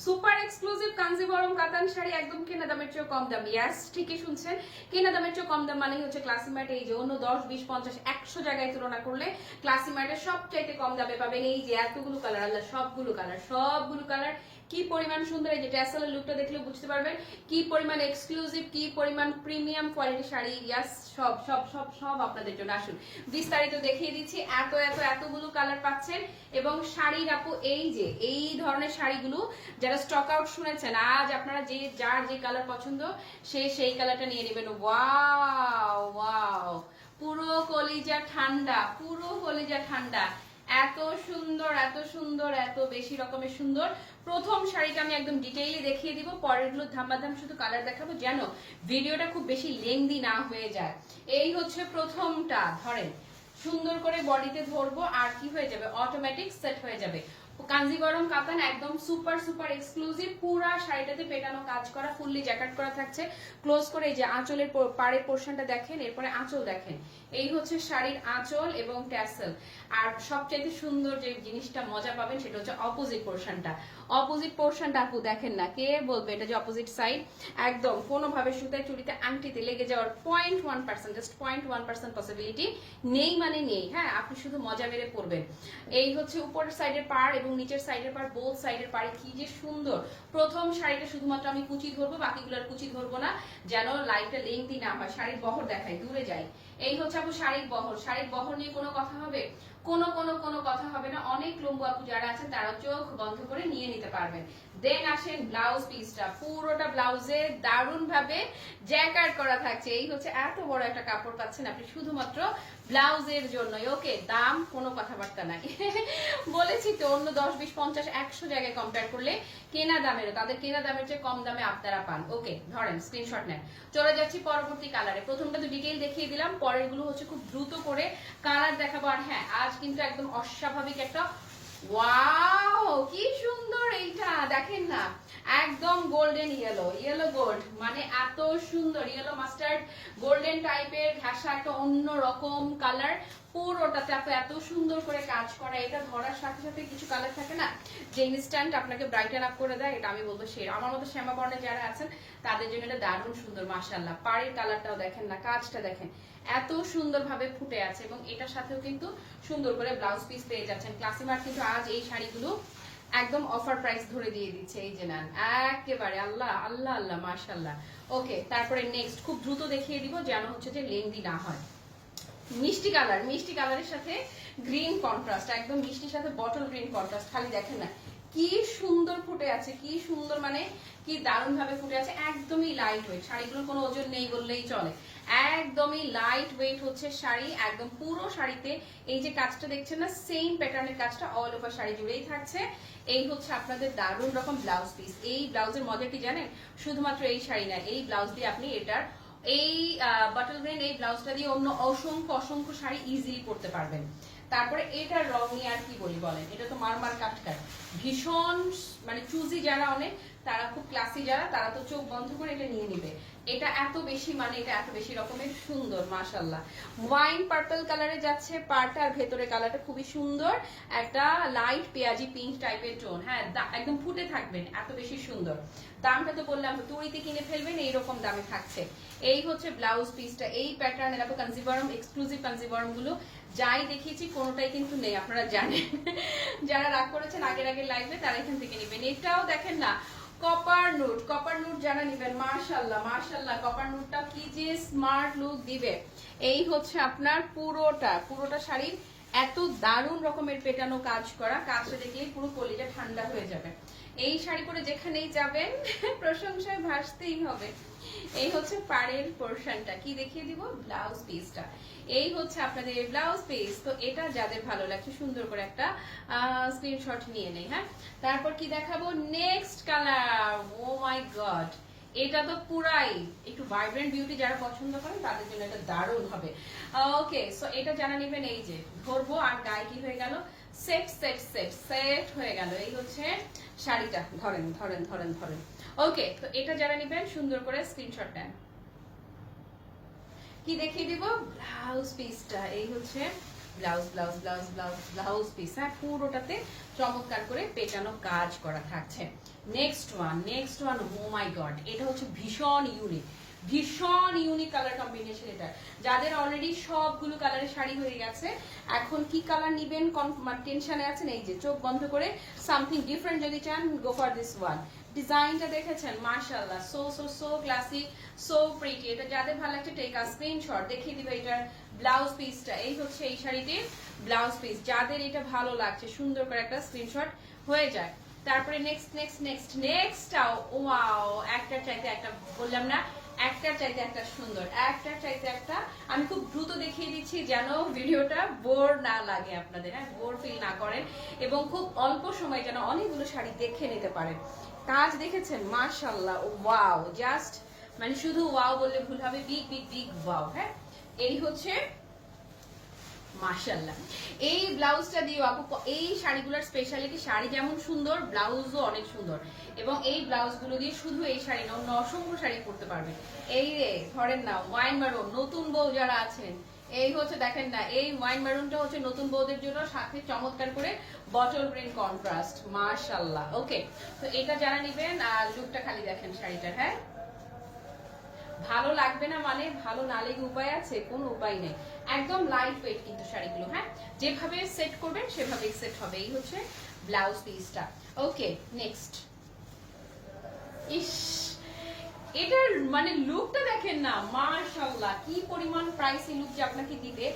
Super exclusive Kanjeevaram কাতান শাড়ি, একদম কেনা দামের চেয়ে কম দাম। ইয়াস ঠিকই শুনছেন। কেনা দামের চেয়ে কম দাম মানে হচ্ছে ক্লাসিম্যাট এই যে, অন্য দশ, বিশ, পঞ্চাশ, একশো জায়গায় তুলনা করলে ক্লাসিম্যাটের সবচাইতে কম দামে পাবেন এই যে, এতগুলো কালার আল্লাহ, সবগুলো কালার সবগুলো কালার কি পরিমাণ সুন্দর, এই যে ট্যাসেলের লুকটা দেখলে বুঝতে পারবেন। কি পরিমাণ এক্সক্লুসিভ কি পরিমাণ প্রিমিয়াম কোয়ালিটি শাড়ি ইয়াস সব সব সব সব আপনাদের জন্য আসুন। বিস্তারিত দেখিয়ে দিচ্ছি, এত এত, এতগুলো কালার পাচ্ছেন। এবং শাড়ির আপু, এই যে, এই ধরনের শাড়িগুলো যারা স্টক আউট শুনেছেন, আজ আপনারা যে, যার যে কালার পছন্দ, সে সেই কালারটা নিয়ে নেবেন। Wow wow. পুরো কলিজা ঠান্ডা, পুরো কলিজা ঠান্ডা। এত সুন্দর এত সুন্দর, এত বেশি রকমের সুন্দর। প্রথম শাড়িটা আমি একদম ডিটেইলি দেখিয়ে দিব, পরেরগুলো ধামাধাম শুধু কালার দেখাবো, যেন ভিডিওটা খুব বেশি লেংদি না হয়ে যায়। এই হচ্ছে প্রথমটা, ধরেন, সুন্দর করে বডিতে ধরবো, আর কি হয়ে যাবে? অটোমেটিক সেট হয়ে যাবে। কাঞ্জিবরম কাতান একদম সুপার সুপার এক্সক্লুসিভ, পুরা শাড়িটাতে পেটানো কাজ করা, ফুললি জ্যাকেট করা থাকছে। ক্লোজ করে এই যে আঁচলের পাড়ের পোর্শনটা দেখেন, এরপরে আঁচল দেখেন। এই হচ্ছে শাড়ির আঁচল এবং ট্যাসেল আর সবচাইতে সুন্দর যে জিনিসটা মজা পাবেন সেটা হচ্ছে অপোজিট পোর্শনটা অপোজিট পোর্শনটা আপু দেখেন না, কে বলবে এটা যে অপোজিট সাইড একদম, কোনোভাবে সুতায়, চুড়িতে, আংটিতে লেগে যাওয়ার point one percent just point one percent possibility নেই মানে নেই হ্যাঁ আপনি শুধু মজা মেরে পড়বেন এই হচ্ছে উপরের সাইডের পাড় এবং নিচের সাইডের পাড় বোথ সাইডের পাড়ে কি যে সুন্দর। প্রথম শাড়িটা শুধুমাত্র আমি কুচি ধরবো বাকিগুলোর কুচি ধরবো না। যেন লাইটটা লেংথি না হয়, শাড়ির বহর দেখায়, দূরে যাই। এই হচ্ছে আপু শাড়ির বহর। শাড়ির বহর নিয়ে কোনো কথা হবে? কোনো কোনো কোনো কথা হবে না। অনেক লম্বু আপু যারা আছেন তারা চোখ বন্ধ করে নিয়ে নিতে পারবেন। দেন আসেন ব্লাউজ পিসটা পুরোটা ব্লাউজে দারুণ ভাবে জ্যাকার করা থাকছে। এই হচ্ছে এত বড় একটা কাপড় পাচ্ছেন আপনি শুধুমাত্র ব্লাউজের জন্যই। ওকে দাম, কোনো কথাবার্তা নাই। বলেছি তো, অন্য দশ, বিশ, পঞ্চাশ, একশো জায়গায় কম্পেয়ার করলে কেনা দামের তাদের কেনা দামের চেয়ে কম দামে আপনারা পান। ওকে, ধরেন স্ক্রিনশট নেন। চলে যাচ্ছি পরবর্তী কালারে প্রথমটা তো ডিটেইল দেখিয়ে দিলাম পরেরগুলো হচ্ছে খুব দ্রুত করে কালার দেখাবো। আর হ্যাঁ আজ কিন্তু একদম অস্বাভাবিক একটা ওয়াও কি সুন্দর এইটা! দেখেন না। একদম গোল্ডেন ইয়েলো ইয়েলো গোল্ড মানে এত সুন্দর ইয়েলো মাস্টার্ড গোল্ডেন টাইপের ঘাসা একটা অন্য রকম কালার পুরোটাতে এত সুন্দর করে কাজ করা, এটা ধরার সাথে সাথে কিছু কালার থাকে না? যে ইনস্ট্যান্ট আপনাকে ব্রাইটেন আপ করে দেয়, এটা আমি বলব সে আমার মতো শ্যামা বর্ণে যারা আছেন, তাদের জন্য এটা দারুণ সুন্দর মাশাল্লাহ পাড়ের কালারটাও দেখেন না, কাজটা দেখেন। এত সুন্দরভাবে ফুটে আছে, এবং এটার সাথেও কিন্তু সুন্দর করে ব্লাউজ পিস পেয়ে যাচ্ছেন। ক্লাসিমার কিন্তু আজ এই শাড়িগুলো একদম অফার প্রাইস ধরে দিয়ে দিচ্ছে এই যে নেন। একেবারে আল্লাহ আল্লাহ আল্লাহ মাশাল্লাহ ওকে তারপরে নেক্সট খুব দ্রুত দেখিয়ে দিব যেন হচ্ছে যে লেন্দি না হয়। মিষ্টি কালার মিষ্টি কালারের সাথে গ্রিন কন্ট্রাস্ট একদম মিষ্টির সাথে বটল গ্রিন কন্ট্রাস্ট খালি দেখেন না। কি সুন্দর ফুটে আছে, কি সুন্দর মানে কি দারুণ ভাবে ফুটে আছে, একদমই লাইট ওয়েট শাড়িগুলোর কোনো ওজন নেই বললেই চলে। একদমই লাইট ওয়েট হচ্ছে শাড়ি, একদম পুরো শাড়িতে। এই যে কাজটা দেখছেন না সেম প্যাটার্নের কাজটা অল ওভার শাড়ি জুড়েই থাকছে। এই হচ্ছে আপনাদের দারুণ রকম ব্লাউজ পিস এই ব্লাউজের মজা কি জানেন? শুধুমাত্র এই শাড়ি না, এই ব্লাউজ দিয়ে আপনি এটার, এই বাটল গ্রেন এই ব্লাউজটা দিয়ে অন্য অসংখ্য অসংখ্য শাড়ি ইজিলি পরতে পারবেন। তারপরে এটা রং নিয়ে আর কি বলি বলেন? এটা তো মারমার কাটকাট ভীষণ মানে চুজি যারা অনেক তারা খুব ক্লাসি যারা, তারা তো চোখ বন্ধ করে এটা নিয়ে নিবে। এটা এত বেশি মানে এটা এত বেশি রকমের সুন্দর মাশাল্লাহ ওয়াইন পার্পল কালারে যাচ্ছে পার্ট আর ভেতরে কালারটা খুবই সুন্দর। একটা লাইট পেঁয়াজি পিঙ্ক টাইপের টোন হ্যাঁ একদম ফুটে থাকবেন এত বেশি সুন্দর। দামটা তো বললাম, তুড়িতে কিনে ফেলবেন, এইরকম দামে থাকছে। এই হচ্ছে ব্লাউজ পিসটা এই প্যাটার্নের আপু কাঞ্জিবরম এক্সক্লুসিভ কাঞ্জিবরমগুলো, যাই দেখিয়েছি, কোনোটাই কিন্তু নেই, আপনারা জানেন। যারা রাগ করেছেন, আগের আগের লাইভে তারা এখান থেকে নেবেন। এটাও দেখেন না কপার নুট কপার নুট যারা নিবেন মার্শাল্লাহ মার্শাল্লাহ কপার নুটটা কি যে স্মার্ট লুক দিবে। এই হচ্ছে আপনার পুরোটা পুরোটা শাড়ির এত দারুণ রকমের পেটানো কাজ করা কাজটা দেখলেই পুরো কলিটা ঠান্ডা হয়ে যাবে। এই শাড়ি পরে যেখানেই যাবেন, প্রশংসায় ভাসতেই হবে। এই হচ্ছে পাড়ের পোর্শনটা। কি দেখিয়ে দিব? ব্লাউজ পিসটা। এই হচ্ছে আপনাদের ব্লাউজ পিস। তো এটা যাদের ভালো লাগছে, সুন্দর করে একটা স্ক্রিনশট নিয়ে নেই হ্যাঁ? তারপর কি দেখাবো? Next colour oh my god এটা তো পুরাই একটু ভাইব্রেন্ট বিউটি যারা পছন্দ করেন তাদের জন্য এটা দারুণ হবে। ওকে সো এটা জানা নেবেন, এই যে ধরবো, আর গায়ে কি হয়ে গেল? সেট সেট সেট সেট হয়ে গেল। এই হচ্ছে শাড়িটা। ধরেন ধরেন ধরেন ধরেন। ওকে তো এটা যারা নেবেন, সুন্দর করে স্ক্রিনশট নেন কি দেখিয়ে দিব? ব্লাউজ পিসটা এই হচ্ছে blouse blouse blouse blouse blouse piece হ্যাঁ পুরোটাতে চমৎকার করে পেটানো কাজ করা থাকছে। Next one next one oh my god এটা হচ্ছে ভীষণ ইউনিক ভীষণ ইউনিক কালার কম্বিনেশন এটা। যাদের অলরেডি সবগুলো কালারের শাড়ি হয়ে গেছে, এখন কি কালার নিবেন? টেনশনে আছেন? এই যে চোখ বন্ধ করে সামথিং ডিফারেন্ট যদি চান গো ফর দিস ওয়ান ডিজাইনটা দেখেছেন? মার্শাল্লাহ so so so classic so pretty এটা যাদের ভালো লাগছে টেক আ স্ক্রিনশট দেখিয়ে দিবে এটার ব্লাউজ পিসটা, এই হচ্ছে এই শাড়িটির ব্লাউজ পিস। যাদের এটা ভালো লাগছে, সুন্দর করে একটা স্ক্রিনশট হয়ে যায়। তারপরে নেক্সট নেক্সট নেক্সট নেক্সটটাও ওয়াও একটা চাইতে একটা চাইতে একটা সুন্দর, একটা চাইতে একটা, আমি খুব দ্রুত দেখিয়ে দিচ্ছি যেন ভিডিওটা বোর না লাগে আপনাদের হ্যাঁ বোর ফিল না করেন এবং খুব অল্প সময় যেন অনেকগুলো শাড়ি দেখে নিতে পারেন। কাজ দেখেছেন? মার্শাল্লাহ ওয়াও জাস্ট মানে শুধু ওয়াও বললে ভুল হবে বিগ বিগ বিগ ওয়াও হ্যাঁ? এই হচ্ছে মাশাল্লাহ এই ব্লাউজটা দিয়ে আপু, এই শাড়িগুলোর স্পেশালিটি শাড়ি যেমন সুন্দর, ব্লাউজও অনেক সুন্দর। এবং এই ব্লাউজগুলো দিয়ে শুধু এই শাড়ি না, অন্য অসংখ্য শাড়ি পরতে পারবে এই রে, ধরেন না ওয়াইন মারুন নতুন বউ যারা আছেন, এই হচ্ছে দেখেন না, এই ওয়াইন মারুনটা হচ্ছে নতুন বউদের জন্য সাথে চমৎকার করে বটল গ্রিন কন্ট্রাস্ট মাশাল্লাহ ওকে তো এটা যারা নেবেন লুকটা খালি দেখেন শাড়িটার হ্যাঁ? ভালো লাগবে না মানে ভালো না লেগে উপায় আছে? কোনো উপায় নেই। একদম লাইট ওয়েট কিন্তু শাড়িগুলো হ্যাঁ? যেভাবে সেট করবেন, সেভাবে সেট হবে। এই হচ্ছে ব্লাউজ পিসটা ওকে নেক্সট ইস, এটার মানে লুকটা দেখেন না মার্শাল্লাহ কি পরিমাণ প্রাইসি লুক যে আপনাকে দিবে।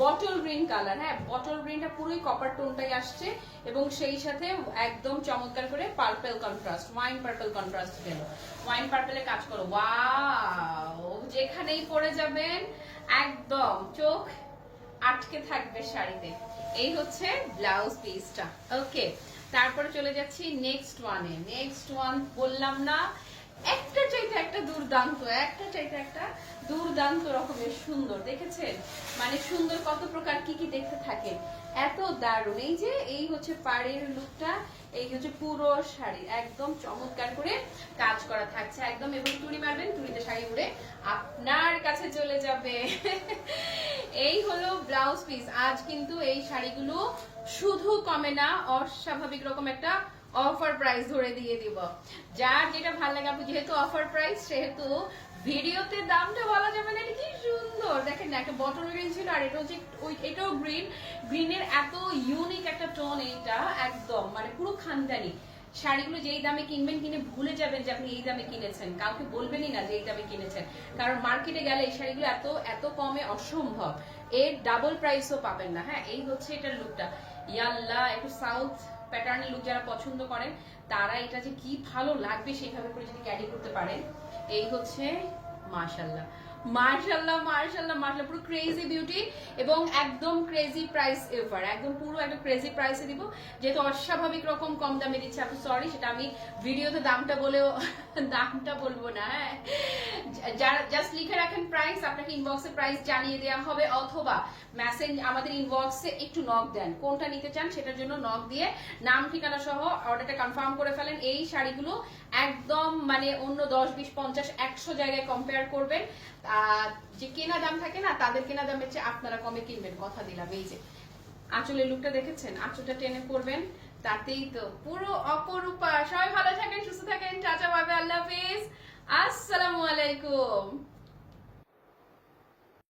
বটল গ্রিন কালার হ্যাঁ বটল গ্রিনটা পুরোই কপার টোনটাই আসছে এবং সেই সাথে একদম চমৎকার করে purple contrast wine purple contrast গেল ওয়াইন পার্পলে কাজ করো ওয়াও যেখানেই পড়ে যাবেন, একদম চোখ আটকে থাকবে শাড়িতে। এই হচ্ছে ব্লাউজ পিসটা ওকে তারপরে চলে যাচ্ছি নেক্সট ওয়ানে নেক্সট ওয়ান বললাম না একটা চাইতে একটা দুর্দান্ত, একটা চাইতে একটা দুর্দান্ত রকমের সুন্দর, দেখেছেন? মানে সুন্দর কত প্রকার, কি কি দেখতে থাকে? এত দারুণ। এই যে, এই হচ্ছে পাড়ের লুকটা, এই হচ্ছে পুরো শাড়ি, একদম চমৎকার করে কাজ করা থাকছে, একদম। এবং তুড়ি মারবেন তুড়িতে শাড়ি উড়ে আপনার কাছে চলে যাবে। এই হলো ব্লাউজ পিস। আজ কিন্তু এই শাড়িগুলো শুধু কমে না, অস্বাভাবিক রকম একটা অফার প্রাইস ধরে দিয়ে দিব। যার যেটা ভালো লাগে আপনি যেহেতু অফার প্রাইস সেহেতু ভিডিওতে দামটা বলা যাবে না, এটা কি সুন্দর। দেখেন না, একটা বটল গ্রিন ছিল, আর এটা হচ্ছে ওই, এটাও গ্রিন গ্রিনের এত ইউনিক একটা টোন এইটা, একদম মানে পুরো খানদানি শাড়িগুলো যেই দামে কিনবেন কিনে ভুলে যাবেন যে আপনি এই দামে কিনেছেন। কাউকে বলবেনই না যে এই দামে কিনেছেন। কারণ মার্কেটে গেলে এই শাড়িগুলো এত এত কমে অসম্ভব। এর ডাবল প্রাইসও পাবেন না। হ্যাঁ এই হচ্ছে এটার লুকটা ইয়াল্লা, একটু সাউথ প্যাটার্নের লুক যারা পছন্দ করেন, তারা এটা যে কি ভালো লাগবে সেইভাবে করে যদি ক্যারি করতে পারেন, এই হচ্ছে মাশাল্লাহ মার্শাল্লাহ মার্শাল্লাহ মার্শাল্লাহ, পুরো ক্রেজি বিউটি এবং একদম ক্রেজি প্রাইস একদম পুরো একটা ক্রেজি প্রাইসে দিব। যেহেতু অস্বাভাবিক রকম কম দামে দিচ্ছে সরি সেটা আমি ভিডিওতে দামটা বলেও, দামটা বলব না হ্যাঁ। যারা জাস্ট লিখে রাখেন প্রাইস আপনাকে ইনবক্সে প্রাইস জানিয়ে দেওয়া হবে, অথবা মেসেজ আমাদের ইনবক্সে একটু নক দেন। কোনটা নিতে চান সেটার জন্য নক দিয়ে নাম ঠিকানা সহ অর্ডারটা কনফার্ম করে ফেলেন। এই শাড়িগুলো একদম মানে অন্য দশ, বিশ, পঞ্চাশ, একশো জায়গায় কম্পেয়ার করবেন। যে কেনা দাম থাকে না, তাদের কেনা দামের চেয়ে আপনারা কমে কিনবেন, কথা দিলাম, এই যে। আঁচলের লুকটা দেখেছেন? আঁচলটা টেনে পড়বেন তাতেই তো পুরো অপরূপা। সবাই ভালো থাকেন, সুস্থ থাকেন, টাটা, বাবে, আল্লাহ হাফিজ। আসসালামু আলাইকুম।